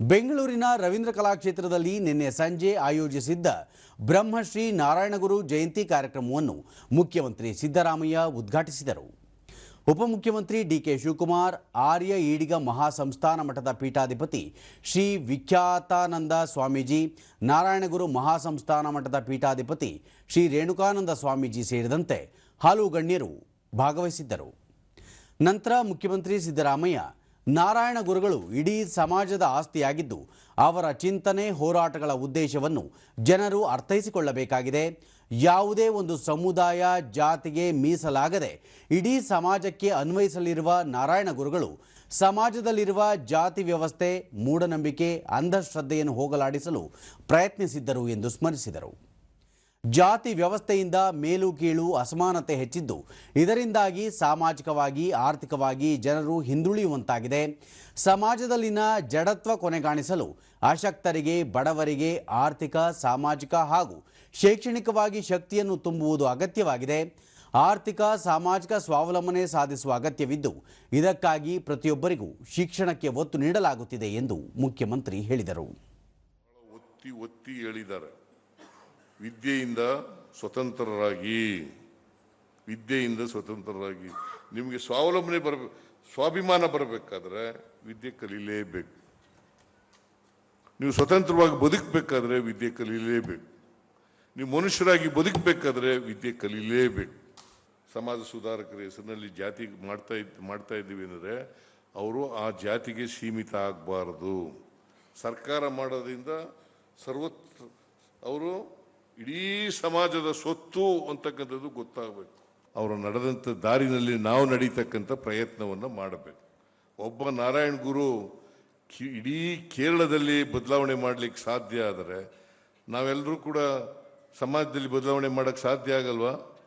ಬೆಂಗಳೂರಿನ ರವೀಂದ್ರ ಕಲಾಕ್ಷೇತ್ರದಲ್ಲಿ ನಿನ್ನೆ ಸಂಜೆ ಆಯೋಜಿಸಿದ್ದ ಬ್ರಹ್ಮಶ್ರೀ ನಾರಾಯಣಗುರು ಜಯಂತಿ ಕಾರ್ಯಕ್ರಮವನ್ನು ಮುಖ್ಯಮಂತ್ರಿ ಸಿದ್ದರಾಮಯ್ಯ ಉದ್ಘಾಟಿಸಿದರು. ಉಪಮುಖ್ಯಮಂತ್ರಿ ಡಿಕೆ ಶಿವಕುಮಾರ್, ಆರ್ಯ ಈಡಿಗ ಮಹಾಸಂಸ್ಥಾನ ಮಠದ ಪೀಠಾಧಿಪತಿ ಶ್ರೀ ವಿಖ್ಯಾತಾನಂದ ಸ್ವಾಮೀಜಿ ನಾರಾಯಣಗುರು ಮಹಾಸಂಸ್ಥಾನ ಮಠದ ಪೀಠಾಧಿಪತಿ ಶ್ರೀ ರೇಣುಕಾನಂದ ಸ್ವಾಮೀಜಿ ಸೇರಿದಂತೆ ಹಲವು ಗಣ್ಯರು ಭಾಗವಹಿಸಿದ್ದರು. ನಂತರ ಮುಖ್ಯಮಂತ್ರಿ ಸಿದ್ದರಾಮಯ್ಯ ನಾರಾಯಣ ಗುರುಗಳು ಇಡೀ ಸಮಾಜದ ಆಸ್ತಿಯಾಗಿದ್ದು ಅವರ ಚಿಂತನೆ ಹೋರಾಟಗಳ ಉದ್ದೇಶವನ್ನು ಜನರು ಅರ್ಥೈಸಿಕೊಳ್ಳಬೇಕಾಗಿದೆ. ಯಾವುದೇ ಒಂದು ಸಮುದಾಯ, ಜಾತಿಗೆ ಮೀಸಲಾಗದೆ ಇಡೀ ಸಮಾಜಕ್ಕೆ ಅನ್ವಯಿಸಲಿರುವ ನಾರಾಯಣ ಗುರುಗಳು ಸಮಾಜದಲ್ಲಿರುವ ಜಾತಿ ವ್ಯವಸ್ಥೆ, ಮೂಢನಂಬಿಕೆ, ಅಂಧಶ್ರದ್ಧೆಯನ್ನು ಹೋಗಲಾಡಿಸಲು ಪ್ರಯತ್ನಿಸಿದ್ದರು ಎಂದು ಸ್ಮರಿಸಿದರು. ಜಾತಿ ವ್ಯವಸ್ಥೆಯಿಂದ ಮೇಲು ಕೀಳು ಅಸಮಾನತೆ ಹೆಚ್ಚಿದ್ದು. ಇದರಿಂದಾಗಿ ಸಾಮಾಜಿಕವಾಗಿ, ಆರ್ಥಿಕವಾಗಿ ಜನರು ಹಿಂದುಳಿಯುವಂತಾಗಿದೆ. ಸಮಾಜದಲ್ಲಿನ ಜಡತ್ವ ಕೊನೆಗಾಣಿಸಲು ಅಶಕ್ತರಿಗೆ, ಬಡವರಿಗೆ ಆರ್ಥಿಕ, ಸಾಮಾಜಿಕ ಹಾಗೂ ಶೈಕ್ಷಣಿಕವಾಗಿ ಶಕ್ತಿಯನ್ನು ತುಂಬುವುದು ಅಗತ್ಯವಾಗಿದೆ. ಆರ್ಥಿಕ, ಸಾಮಾಜಿಕ ಸ್ವಾವಲಂಬನೆ ಸಾಧಿಸುವ ಅಗತ್ಯವಿದ್ದು, ಇದಕ್ಕಾಗಿ ಪ್ರತಿಯೊಬ್ಬರಿಗೂ ಶಿಕ್ಷಣಕ್ಕೆ ಒತ್ತು ನೀಡಲಾಗುತ್ತಿದೆ ಎಂದು ಮುಖ್ಯಮಂತ್ರಿ ಹೇಳಿದರು. ವಿದ್ಯೆಯಿಂದ ಸ್ವತಂತ್ರರಾಗಿ ವಿದ್ಯೆಯಿಂದ ಸ್ವತಂತ್ರರಾಗಿ. ನಿಮಗೆ ಸ್ವಾವಲಂಬನೆ ಬರಬೇಕು ಸ್ವಾಭಿಮಾನ ಬರಬೇಕಾದ್ರೆ ವಿದ್ಯೆ ಕಲೀಲೇಬೇಕು. ನೀವು ಸ್ವತಂತ್ರವಾಗಿ ಬದುಕಬೇಕಾದ್ರೆ ವಿದ್ಯೆ ಕಲೀಲೇಬೇಕು. ನೀವು ಮನುಷ್ಯರಾಗಿ ಬದುಕಬೇಕಾದ್ರೆ ವಿದ್ಯೆ ಕಲೀಲೇಬೇಕು. ಸಮಾಜ ಸುಧಾರಕರ ಹೆಸರಿನಲ್ಲಿ ಜಾತಿ ಮಾಡ್ತಾ ಇದ್, ಮಾಡ್ತಾ ಇದ್ದೀವಿ ಅಂದರೆ ಅವರು ಆ ಜಾತಿಗೆ ಸೀಮಿತ ಆಗಬಾರದು. ಸರ್ಕಾರ ಮಾಡೋದ್ರಿಂದ ಸರ್ವತ್ರ ಅವರು ಇಡೀ ಸಮಾಜದ ಸ್ವತ್ತು ಅಂತಕ್ಕಂಥದ್ದು ಗೊತ್ತಾಗಬೇಕು. ಅವರು ನಡೆದಂಥ ದಾರಿನಲ್ಲಿ ನಾವು ನಡೀತಕ್ಕಂಥ ಪ್ರಯತ್ನವನ್ನು ಮಾಡಬೇಕು. ಒಬ್ಬ ನಾರಾಯಣ ಗುರು ಇಡೀ ಕೇರಳದಲ್ಲಿ ಬದಲಾವಣೆ ಮಾಡಲಿಕ್ಕೆ ಸಾಧ್ಯ ಆದರೆ ನಾವೆಲ್ಲರೂ ಕೂಡ ಸಮಾಜದಲ್ಲಿ ಬದಲಾವಣೆ ಮಾಡೋಕ್ಕೆ ಸಾಧ್ಯ ಆಗಲ್ವಾ?